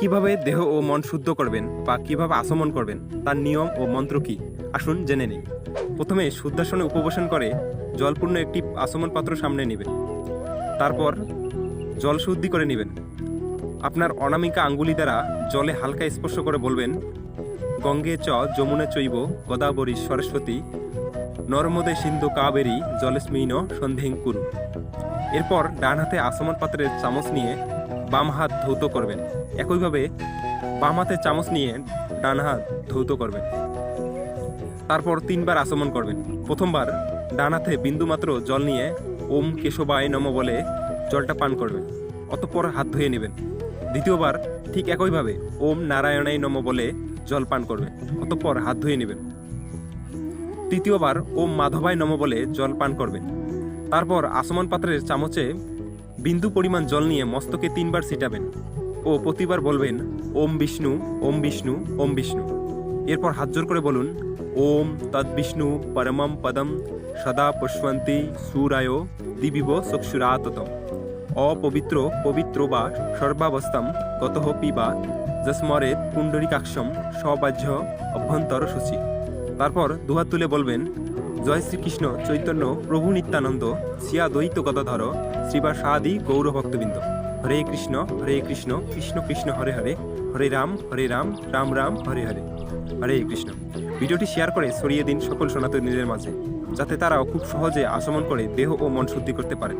কীভাবে দেহ ও মন শুদ্ধ করবেন বা কীভাবে আচমন করবেন, তার নিয়ম ও মন্ত্র কি? আসুন জেনে নিই। প্রথমে শুদ্ধাসনে উপবেশন করে জলপূর্ণ একটি আচমন পাত্র সামনে নেবেন। তারপর জল শুদ্ধি করে নেবেন। আপনার অনামিকা আঙ্গুলি দ্বারা জলে হালকা স্পর্শ করে বলবেন, গঙ্গে চ যমুনা চৈব গদাবরী সরস্বতী নর্মদে সিন্ধু কাবেরী জলেস্মিন সন্ধিং কুরু। এরপর ডান হাতে আসমন পাত্রের চামচ নিয়ে বাম হাত ধৌত করবেন। একইভাবে বাম হাতে চামচ নিয়ে ডান হাত ধৌত করবেন। তারপর তিনবার আচমন করবেন। প্রথমবার ডান হাতে বিন্দুমাত্র জল নিয়ে ওম কেশবায় নম বলে জলটা পান করবেন। অতঃপর হাত ধুয়ে নেবেন। দ্বিতীয়বার ঠিক একইভাবে ওম নারায়ণাই নম বলে জল পান করবেন। অতঃপর হাত ধুয়ে নেবেন। তৃতীয়বার ওম মাধবায় নম বলে জল পান করবেন। তারপর আসমান পাত্রের চামচে বিন্দু পরিমাণ জল নিয়ে মস্তকে তিনবার ছিটাবেন। ও প্রতিবার বলবেন, ওম বিষ্ণু ওম বিষ্ণু ওম বিষ্ণু। এরপর হাত জোর করে বলুন, ওম তদ বিষ্ণু পরমম পদম সদা পুষ্পন্তি সুরায় দিবিব চক্ষুরাততম। অপবিত্র পবিত্র বা সর্বাবস্থাম গতঃ পিবা যস্মরে পুণ্ডরিকাক্ষম সবাহ্য অভ্যন্তর সূচি তারপর দুহাত তুলে বলবেন, জয় শ্রীকৃষ্ণ চৈতন্য প্রভু নিত্যানন্দ, সিয়া দ্বৈত গদাধর শ্রীবাসাদি গৌর ভক্তবৃন্দ। হরে কৃষ্ণ হরে কৃষ্ণ কৃষ্ণ কৃষ্ণ, হরে হরে হরে রাম হরে রাম রাম রাম, হরে হরে। হরে কৃষ্ণ। ভিডিওটি শেয়ার করে ছড়িয়ে দিন সকল সনাতনীদের মাঝে, যাতে তারাও খুব সহজে আচমন করে দেহ ও মন শুদ্ধি করতে পারে